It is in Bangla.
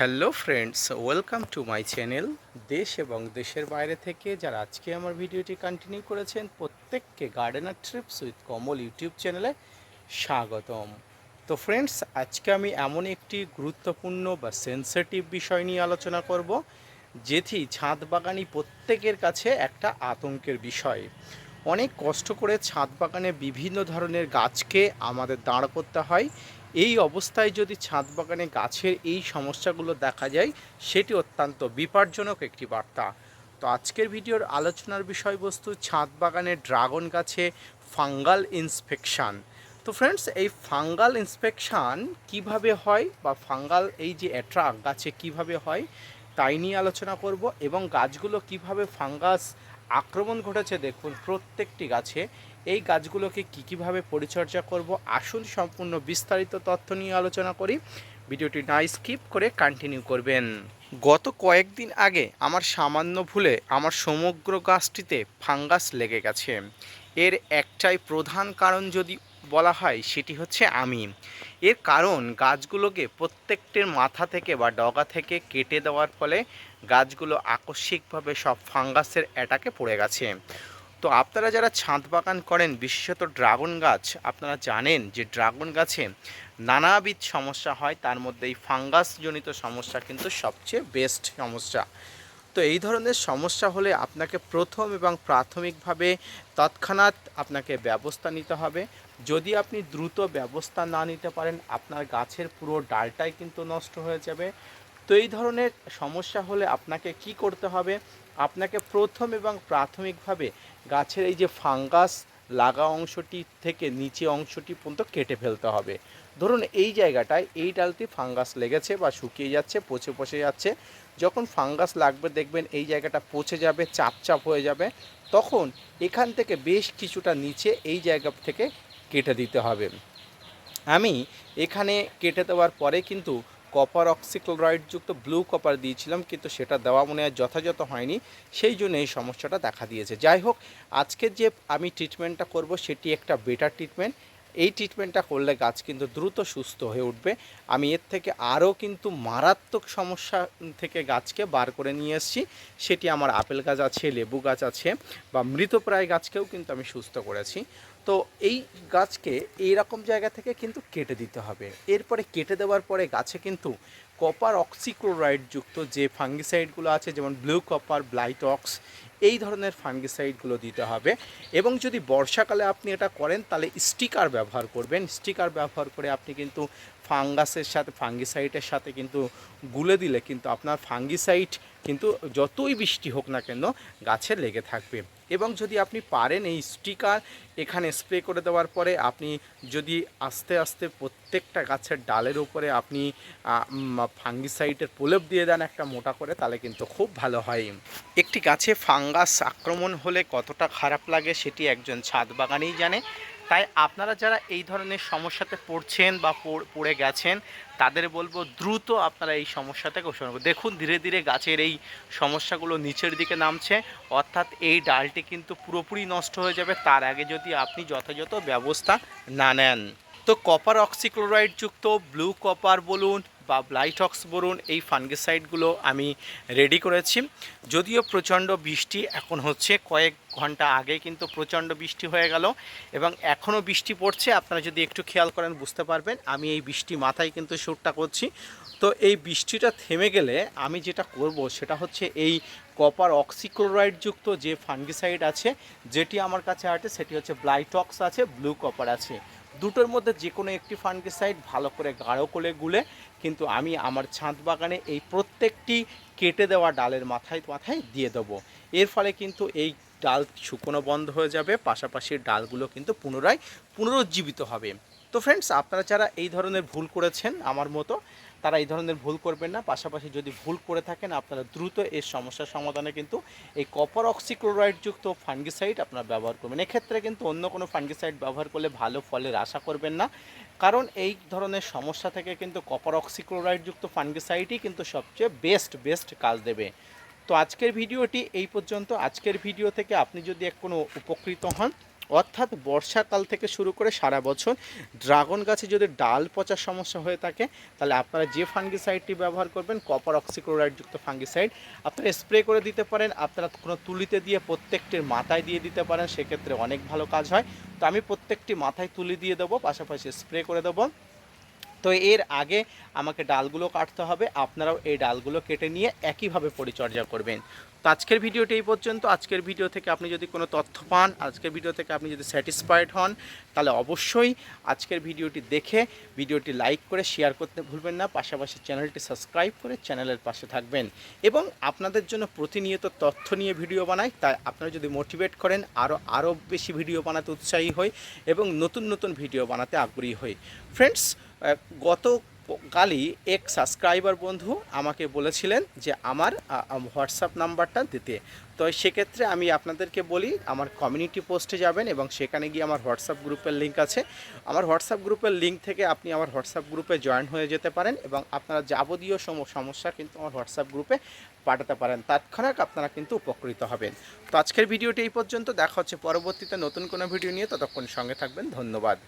Hello friends welcome to my channel দেশ এবং দেশের বাইরে থেকে যারা আজকে আমার ভিডিওটি কন্টিনিউ করেছেন, প্রত্যেককে gardener trips with Kamal YouTube চ্যানেলে স্বাগতম। তো ফ্রেন্ডস আজকে আমি এমন একটি গুরুত্বপূর্ণ বা সেন্সিটিভ বিষয় নিয়ে আলোচনা করব, যেটি ছাদ বাগানি প্রত্যেকের কাছে একটা আতঙ্কের বিষয়। অনেক কষ্ট করে ছাদ বাগানে বিভিন্ন ধরনের গাছকে আমাদের দাঁড় করতে হয় এই অবস্থায় যদি ছাদ বাগানে গাছের এই সমস্যাগুলো দেখা যায়, সেটি অত্যন্ত বিপজ্জনক একটি বার্তা। তো আজকের ভিডিওর আলোচনার বিষয়বস্তু ছাদ বাগানে ড্রাগন গাছে ফাঙ্গাল ইন্সপেকশান তো ফ্রেন্ডস, এই ফাঙ্গাল ইন্সপেকশান কীভাবে হয় বা ফাঙ্গাল এই যে অ্যাট্রাক গাছে কীভাবে হয়, তাই নিয়ে আলোচনা করব এবং গাছগুলো কীভাবে ফাঙ্গাস আক্রমণ ঘটেছে দেখুন প্রত্যেকটি গাছে। এই গাছগুলোকে কী কীভাবে পরিচর্যা করব, আসুন সম্পূর্ণ বিস্তারিত তথ্য নিয়ে আলোচনা করি। ভিডিওটি না স্কিপ করে কন্টিনিউ করবেন। গত কয়েকদিন আগে আমার সামান্য ভুলে আমার সমগ্র গাছটিতে ফাঙ্গাস লেগে গেছে। এর একটাই প্রধান কারণ যদি বলা হয় সেটি হচ্ছে আমি। এর কারণ গাছগুলোকে প্রত্যেকটির মাথা থেকে বা ডগা থেকে কেটে দেওয়ার ফলে গাছগুলো আকস্মিকভাবে সব ফাঙ্গাসের অ্যাটাকে পড়ে গেছে। তো আপনারা যারা ছাদ বাগান করেন, বিশেষত ড্রাগন গাছ, আপনারা জানেন যে ড্রাগন গাছে নানাবিধ সমস্যা হয়। তার মধ্যে এই ফাঙ্গাসজনিত সমস্যা কিন্তু সবচেয়ে বেস্ট সমস্যা। তো এই ধরনের সমস্যা হলে আপনাকে প্রথম এবং প্রাথমিকভাবে তৎক্ষণাৎ আপনাকে ব্যবস্থা নিতে হবে। যদি আপনি দ্রুত ব্যবস্থা না নিতে পারেন, আপনার গাছের পুরো ডালটাই কিন্তু নষ্ট হয়ে যাবে। তো এই ধরনের সমস্যা হলে আপনাকে কি করতে হবে? আপনাকে প্রথম এবং প্রাথমিকভাবে গাছের এই যে ফাঙ্গাস লাগা অংশটি থেকে নিচে অংশটি পর্যন্ত কেটে ফেলতে হবে। ধরুন এই জায়গাটায় এই ডালটি ফাঙ্গাস লেগেছে বা শুকিয়ে যাচ্ছে, পচে পচে যাচ্ছে। যখন ফাঙ্গাস লাগবে দেখবেন এই জায়গাটা পচে যাবে চাপ চাপ হয়ে যাবে। তখন এখান থেকে বেশ কিছুটা নিচে এই জায়গা থেকে কেটে দিতে হবে। আমি এখানে কেটে দেওয়ার পরে কিন্তু কপার অক্সিক্লোরাইডযুক্ত ব্লু কপার দিয়েছিলাম, কিন্তু সেটা দেওয়া মনে হয় যথাযথ হয়নি। সেই জন্য এই সমস্যাটা দেখা দিয়েছে। যাই হোক, আজকের যে আমি ট্রিটমেন্টটা করব, সেটি একটা বেটার ট্রিটমেন্ট এই ট্রিটমেন্টটা করলে গাছ কিন্তু দ্রুত সুস্থ হয়ে উঠবে। আমি এর থেকে আরও কিন্তু মারাত্মক সমস্যা থেকে গাছকে বার করে নিয়ে এসেছি। সেটি আমার আপেল গাছ আছে, লেবু গাছ আছে, বা মৃতপ্রায় গাছকেও কিন্তু আমি সুস্থ করেছি। তো এই গাছকে এই রকম জায়গা থেকে কিন্তু কেটে দিতে হবে। এরপরে কেটে দেওয়ার পরে গাছে কিন্তু কপার অক্সিক্লোরাইড যুক্ত যে ফাঙ্গিসাইডগুলো আছে, যেমন ব্লু কপার ব্লাইটক্স এই ধরনের ফাঙ্গিসাইডগুলো দিতে হবে। এবং যদি বর্ষাকালে আপনি এটা করেন, তাহলে স্টিকার ব্যবহার করবেন। স্টিকার ব্যবহার করে আপনি কিন্তু ফাঙ্গাসের সাথে, ফাঙ্গিসাইটের সাথে কিন্তু গুলে দিলে কিন্তু আপনার ফাঙ্গিসাইড কিন্তু যতই বৃষ্টি হোক না কেন গাছে লেগে থাকবে। এবং যদি আপনি পারেন এই স্টিকার এখানে স্প্রে করে দেওয়ার পরে আপনি যদি আস্তে আস্তে প্রত্যেকটা গাছের ডালের উপরে আপনি ফাঙ্গিসাইডের প্রলেপ দিয়ে দেন একটা মোটা করে, তাহলে কিন্তু খুব ভালো হয়। একটি গাছে ফাঙ্গাস আক্রমণ হলে কতটা খারাপ লাগে সেটি একজন ছাদ বাগানেই জানে। তাই আপনারা যারা এই ধরনের সমস্যাতে পড়ছেন বা পড়ে গেছেন, তাদের বলব দ্রুত আপনারা এই সমস্যা থেকে দেখুন, ধীরে ধীরে গাছের এই সমস্যাগুলো নিচের দিকে নামছে, অর্থাৎ এই ডালটি কিন্তু পুরোপুরি নষ্ট হয়ে যাবে। তার আগে যদি আপনি যথাযথ ব্যবস্থা না নেন। তো কপার অক্সিক্লোরাইডযুক্ত ব্লু কপার বলুন বা ব্লাইটক্স বলুন এই ফাঙ্গিসাইডগুলো আমি রেডি করেছি। যদিও প্রচণ্ড বৃষ্টি এখন হচ্ছে, কয়েক ঘণ্টা আগে কিন্তু প্রচণ্ড বৃষ্টি হয়ে গেল এবং এখনও বৃষ্টি পড়ছে। আপনারা যদি একটু খেয়াল করেন বুঝতে পারবেন, আমি এই বৃষ্টি মাথায় কিন্তু শ্যুটটা করছি। তো এই বৃষ্টিটা থেমে গেলে আমি যেটা করব সেটা হচ্ছে এই কপার অক্সিক্লোরাইডযুক্ত যে ফাঙ্গিসাইড আছে, যেটি আমার কাছে আছে, সেটি হচ্ছে ব্লাইটক্স আছে, ব্লু কপার আছে। দুটোর মধ্যে যে কোনো একটি ফাঙ্গিসাইড ভালো করে গাঢ় করে গুলে, কিন্তু আমি আমার ছাদ বাগানে এই প্রত্যেকটি কেটে দেওয়া ডালের মাথায় মাথায় দিয়ে দেবো। এর ফলে কিন্তু এই ডাল শুকনো বন্ধ হয়ে যাবে, পাশাপাশি ডালগুলো কিন্তু পুনরায় পুনরুজ্জীবিত হবে। তো ফ্রেন্ডস আপনারা যারা এই ধরনের ভুল করেছেন আমার মতো, তারা এই ধরনের ভুল করবেন না। পাশাপাশি যদি ভুল করে থাকেন, আপনারা দ্রুত এর সমস্যার সমাধানে কিন্তু এই কপার অক্সিক্লোরাইডযুক্ত ফাঙ্গিসাইড আপনারা ব্যবহার করবেন। এক্ষেত্রে কিন্তু অন্য কোনো ফাঙ্গিসাইড ব্যবহার করলে ভালো ফলের আশা করবেন না। কারণ এই ধরনের সমস্যা থেকে কিন্তু কপার অক্সিক্লোরাইডযুক্ত ফাঙ্গিসাইডই কিন্তু সবচেয়ে বেস্ট বেস্ট কাজ দেবে। তো আজকের ভিডিওটি এই পর্যন্ত। আজকের ভিডিও থেকে আপনি যদি এক কোনো উপকৃত হন অর্থাৎ বর্ষাকাল থেকে শুরু করে সারা বছর ড্রাগন গাছে যদি ডাল পচার সমস্যা হয়ে থাকে, তাহলে আপনারা যে ফাঙ্গিসাইডটি ব্যবহার করবেন, কপার অক্সিক্লোরাইডযুক্ত ফাঙ্গিসাইড, আপনারা স্প্রে করে দিতে পারেন, আপনারা কোনো তুলিতে দিয়ে প্রত্যেকটির মাথায় দিয়ে দিতে পারেন, সেক্ষেত্রে অনেক ভালো কাজ হয়। তো আমি প্রত্যেকটি মাথায় তুলি দিয়ে দেবো, পাশাপাশি স্প্রে করে দেবো। তো এর আগে আমাকে ডালগুলো কাটতে হবে, আপনারাও এই ডালগুলো কেটে নিয়ে একইভাবে পরিচর্যা করবেন। তো আজকের ভিডিওটি এই পর্যন্ত। আজকের ভিডিও থেকে আপনি যদি কোনো তথ্য পান, আজকের ভিডিও থেকে আপনি যদি স্যাটিসফাইড হন, তাহলে অবশ্যই আজকের ভিডিওটি দেখে, ভিডিওটি লাইক করে, শেয়ার করতে ভুলবেন না। পাশাপাশি চ্যানেলটি সাবস্ক্রাইব করে চ্যানেলের পাশে থাকবেন। এবং আপনাদের জন্য প্রতিনিয়ত তথ্য নিয়ে ভিডিও বানাই, তাই আপনারা যদি মোটিভেট করেন আরও আরও বেশি ভিডিও বানাতে উৎসাহী হই এবং নতুন নতুন ভিডিও বানাতে আগ্রহী হই। ফ্রেন্ডস গত কালই এক সাবস্ক্রাইবার বন্ধু আমাকে বলেছিলেন যে আমার হোয়াটসঅ্যাপ নাম্বারটা দিতে। তো সেক্ষেত্রে আমি আপনাদেরকে বলি, আমার কমিউনিটি পোস্টে যাবেন এবং সেখানে গিয়ে আমার হোয়াটসঅ্যাপ গ্রুপের লিঙ্ক আছে। আমার হোয়াটসঅ্যাপ গ্রুপের লিঙ্ক থেকে আপনি আমার হোয়াটসঅ্যাপ গ্রুপে জয়েন হয়ে যেতে পারেন এবং আপনারা যাবতীয় সম- সমস্যা কিন্তু আমার হোয়াটসঅ্যাপ গ্রুপে পাঠাতে পারেন। তাৎক্ষণাৎ আপনারা কিন্তু উপকৃত হবেন। তো আজকের ভিডিওটি এই পর্যন্ত। দেখা হচ্ছে পরবর্তীতে নতুন কোনো ভিডিও নিয়ে। ততক্ষণ সঙ্গে থাকবেন। ধন্যবাদ।